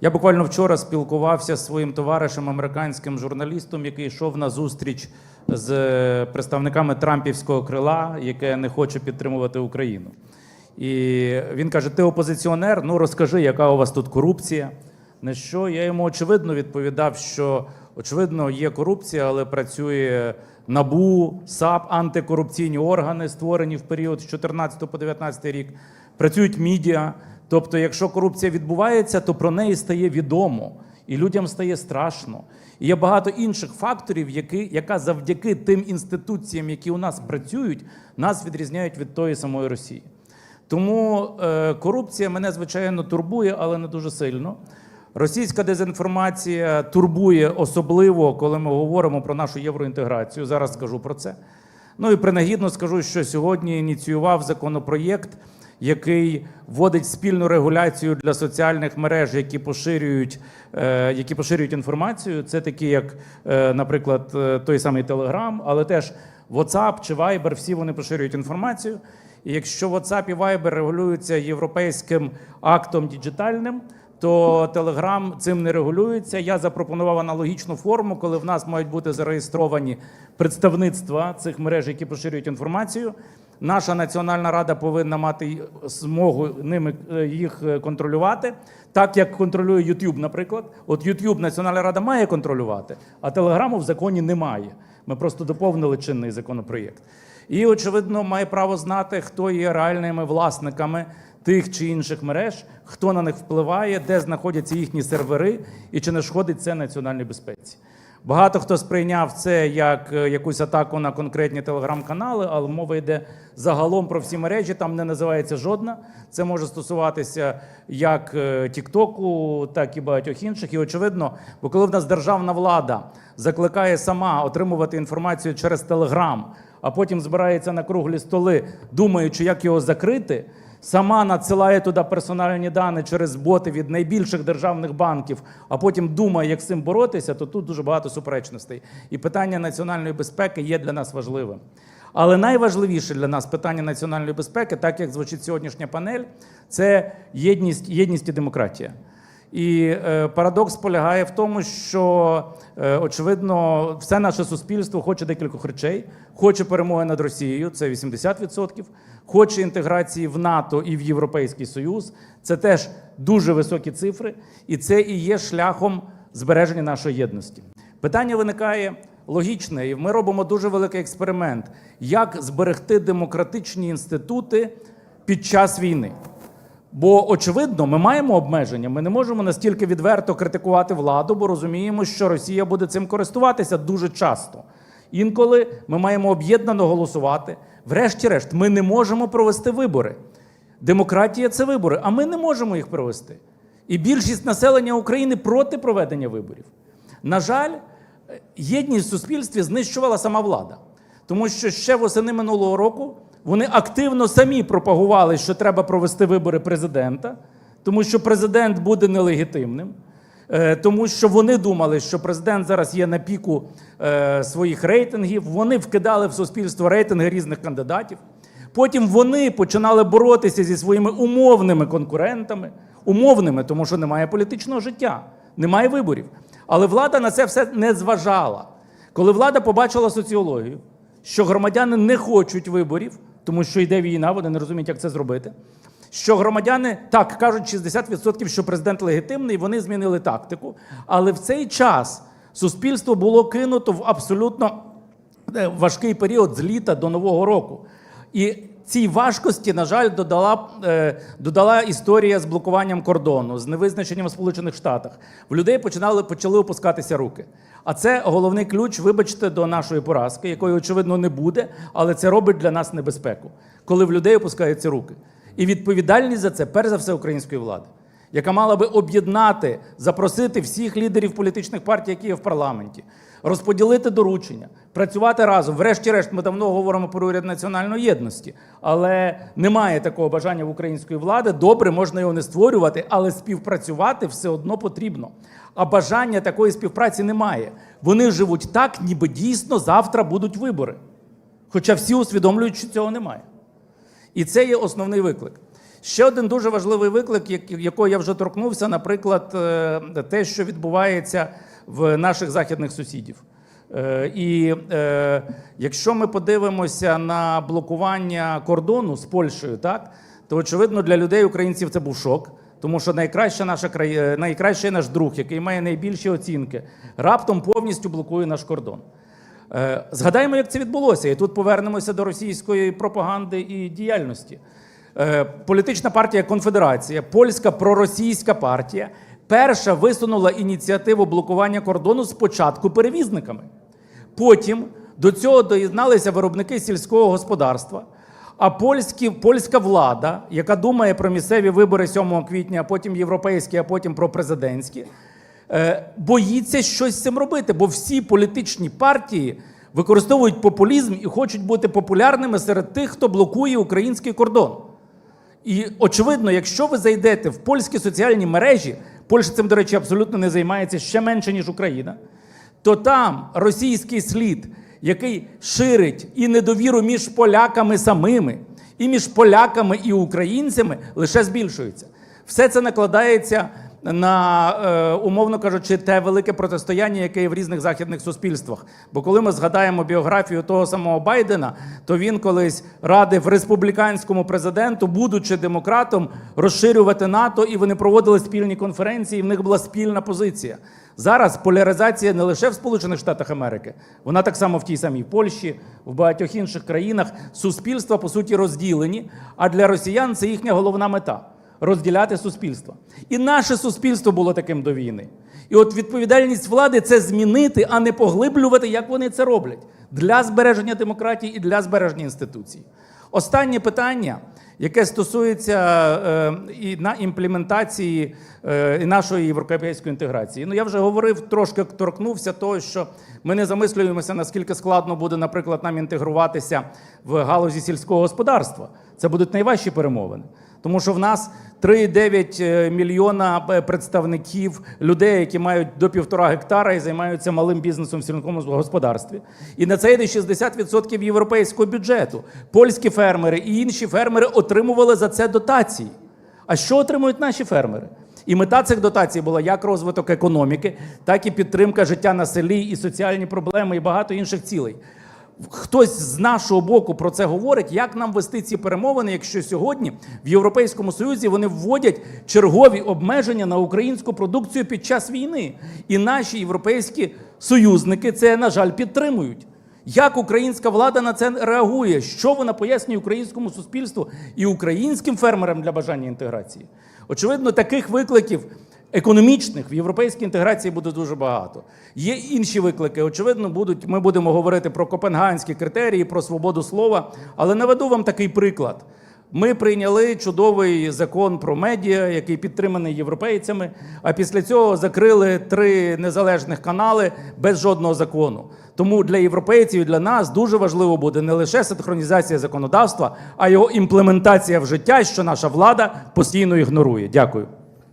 Я буквально вчора спілкувався з своїм товаришем, американським журналістом, який йшов на зустріч з е, представниками Трампівського крила, яке не хоче підтримувати Україну. І він каже: Ти опозиціонер, ну розкажи, яка у вас тут корупція. На що я йому очевидно відповідав, що очевидно є корупція, але працює НАБУ, САП, антикорупційні органи, створені в період з 14 по 19 рік, працюють медіа. Тобто, якщо корупція відбувається, то про неї стає відомо, і людям стає страшно. І є багато інших факторів, які, яка завдяки тим інституціям, які у нас працюють, нас відрізняють від тої самої Росії. Тому е, корупція мене звичайно турбує, але не дуже сильно. Російська дезінформація турбує особливо, коли ми говоримо про нашу євроінтеграцію. Зараз скажу про це. Ну і принагідно скажу, що сьогодні ініціював законопроєкт, який вводить спільну регуляцію для соціальних мереж, які поширюють, е, які поширюють інформацію. Це такі, як, е, наприклад, е, той самий Telegram, але теж WhatsApp чи Viber, всі вони поширюють інформацію. І якщо WhatsApp і Viber регулюються європейським актом діджитальним, то Telegram цим не регулюється. Я запропонував аналогічну форму, коли в нас мають бути зареєстровані представництва цих мереж, які поширюють інформацію. Наша національна рада повинна мати змогу ними е, їх е, контролювати, так як контролює YouTube, наприклад. От YouTube Національна рада має контролювати, а Телеграму в законі немає. Ми просто доповнили чинний законопроєкт. І, очевидно, має право знати, хто є реальними власниками тих чи інших мереж, хто на них впливає, де знаходяться їхні сервери і чи не шкодить це національній безпеці. Багато хто сприйняв це як е, якусь атаку на конкретні телеграм-канали, але мова йде загалом про всі мережі. Там не називається жодна. Це може стосуватися як е, Тіктоку, так і багатьох інших. І очевидно, бо коли в нас державна влада закликає сама отримувати інформацію через Телеграм, а потім збирається на круглі столи, думаючи, як його закрити. Сама надсилає туди персональні дані через боти від найбільших державних банків, а потім думає, як з цим боротися, то тут дуже багато суперечностей. І питання національної безпеки є для нас важливим. Але найважливіше для нас питання національної безпеки, так як звучить сьогоднішня панель, це єдність, єдність і демократія. І е, парадокс полягає в тому, що е, очевидно все наше суспільство хоче декількох речей: хоче перемоги над Росією, це 80%, хоче інтеграції в НАТО і в Європейський Союз. Це теж дуже високі цифри, і це і є шляхом збереження нашої єдності. Питання виникає логічне, і ми робимо дуже великий експеримент, як зберегти демократичні інститути під час війни. Бо очевидно, ми маємо обмеження. Ми не можемо настільки відверто критикувати владу, бо розуміємо, що Росія буде цим користуватися дуже часто. Інколи ми маємо об'єднано голосувати. Врешті-решт, ми не можемо провести вибори. Демократія це вибори, а ми не можемо їх провести. І більшість населення України проти проведення виборів. На жаль, єдність в суспільстві знищувала сама влада, тому що ще восени минулого року вони активно самі пропагували, що треба провести вибори президента, тому що президент буде нелегітимним. Е, Тому що вони думали, що президент зараз є на піку е, своїх рейтингів. Вони вкидали в суспільство рейтинги різних кандидатів. Потім вони починали боротися зі своїми умовними конкурентами, умовними, тому що немає політичного життя, немає виборів. Але влада на це все не зважала. Коли влада побачила соціологію, що громадяни не хочуть виборів, тому що йде війна, вони не розуміють, як це зробити. Що громадяни так кажуть 60%, що президент легітимний, вони змінили тактику. Але в цей час суспільство було кинуто в абсолютно е, важкий період з літа до нового року. І цій важкості, на жаль, додала, е, додала історія з блокуванням кордону, з невизначенням в Сполучених Штатах. В людей починали почали опускатися руки. А це головний ключ, вибачте, до нашої поразки, якої очевидно не буде, але це робить для нас небезпеку, коли в людей опускаються руки. І відповідальність за це, перш за все, української влади, яка мала би об'єднати, запросити всіх лідерів політичних партій, які є в парламенті, розподілити доручення, працювати разом. Врешті-решт, ми давно говоримо про уряд національної єдності, але немає такого бажання в української влади. Добре, можна його не створювати, але співпрацювати все одно потрібно. А бажання такої співпраці немає. Вони живуть так, ніби дійсно завтра будуть вибори. Хоча всі усвідомлюють, що цього немає. І це є основний виклик. Ще один дуже важливий виклик, якого я вже торкнувся, наприклад, е, те, що відбувається в наших західних сусідів. Е, І е, якщо ми подивимося на блокування кордону з Польщею, так то очевидно для людей українців це був шок. Тому що найкраща наша країна, найкращий наш друг, який має найбільші оцінки, раптом повністю блокує наш кордон. Е, Згадаємо, як це відбулося, і тут повернемося до російської пропаганди і діяльності. Е, Політична партія Конфедерація, польська проросійська партія, перша висунула ініціативу блокування кордону спочатку перевізниками. Потім до цього доєдналися виробники сільського господарства. А польські, польська влада, яка думає про місцеві вибори 7 квітня, а потім європейські, а потім про президентські, е, боїться щось з цим робити, бо всі політичні партії використовують популізм і хочуть бути популярними серед тих, хто блокує український кордон. І очевидно, якщо ви зайдете в польські соціальні мережі, Польща цим, до речі, абсолютно не займається ще менше, ніж Україна, то там російський слід, який ширить і недовіру між поляками самими, і між поляками і українцями, лише збільшується. Все це накладається на, е, умовно кажучи, те велике протистояння, яке є в різних західних суспільствах. Бо коли ми згадаємо біографію того самого Байдена, то він колись радив республіканському президенту, будучи демократом, розширювати НАТО, і вони проводили спільні конференції, і в них була спільна позиція. Зараз поляризація не лише в Сполучених Штатах Америки, вона так само в тій самій Польщі, в багатьох інших країнах. Суспільства по суті розділені. А для росіян це їхня головна мета розділяти суспільство. І наше суспільство було таким до війни. І от відповідальність влади це змінити, а не поглиблювати, як вони це роблять для збереження демократії і для збереження інституцій. Останнє питання, яке стосується е, і на імплементації е, і нашої європейської інтеграції. Ну я вже говорив, трошки торкнувся того, що ми не замислюємося, наскільки складно буде, наприклад, нам інтегруватися в галузі сільського господарства. Це будуть найважчі перемовини. Тому що в нас 3,9 мільйона е, представників людей, які мають до півтора гектара і займаються малим бізнесом в сільському господарстві. І на це йде 60% європейського бюджету. Польські фермери і інші фермери отримували за це дотації. А що отримують наші фермери? І мета цих дотацій була як розвиток економіки, так і підтримка життя на селі, і соціальні проблеми, і багато інших цілей. Хтось з нашого боку про це говорить, як нам вести ці перемовини, якщо сьогодні в Європейському Союзі вони вводять чергові обмеження на українську продукцію під час війни. І наші європейські союзники це, на жаль, підтримують. Як українська влада на це реагує? Що вона пояснює українському суспільству і українським фермерам для бажання інтеграції? Очевидно, таких викликів економічних в європейській інтеграції буде дуже багато. Є інші виклики. Очевидно, будуть. Ми будемо говорити про копенгагенські критерії, про свободу слова. Але наведу вам такий приклад. Ми прийняли чудовий закон про медіа, який підтриманий європейцями. А після цього закрили три незалежних канали без жодного закону. Тому для європейців і для нас дуже важливо буде не лише синхронізація законодавства, а його імплементація в життя, що наша влада постійно ігнорує. Дякую.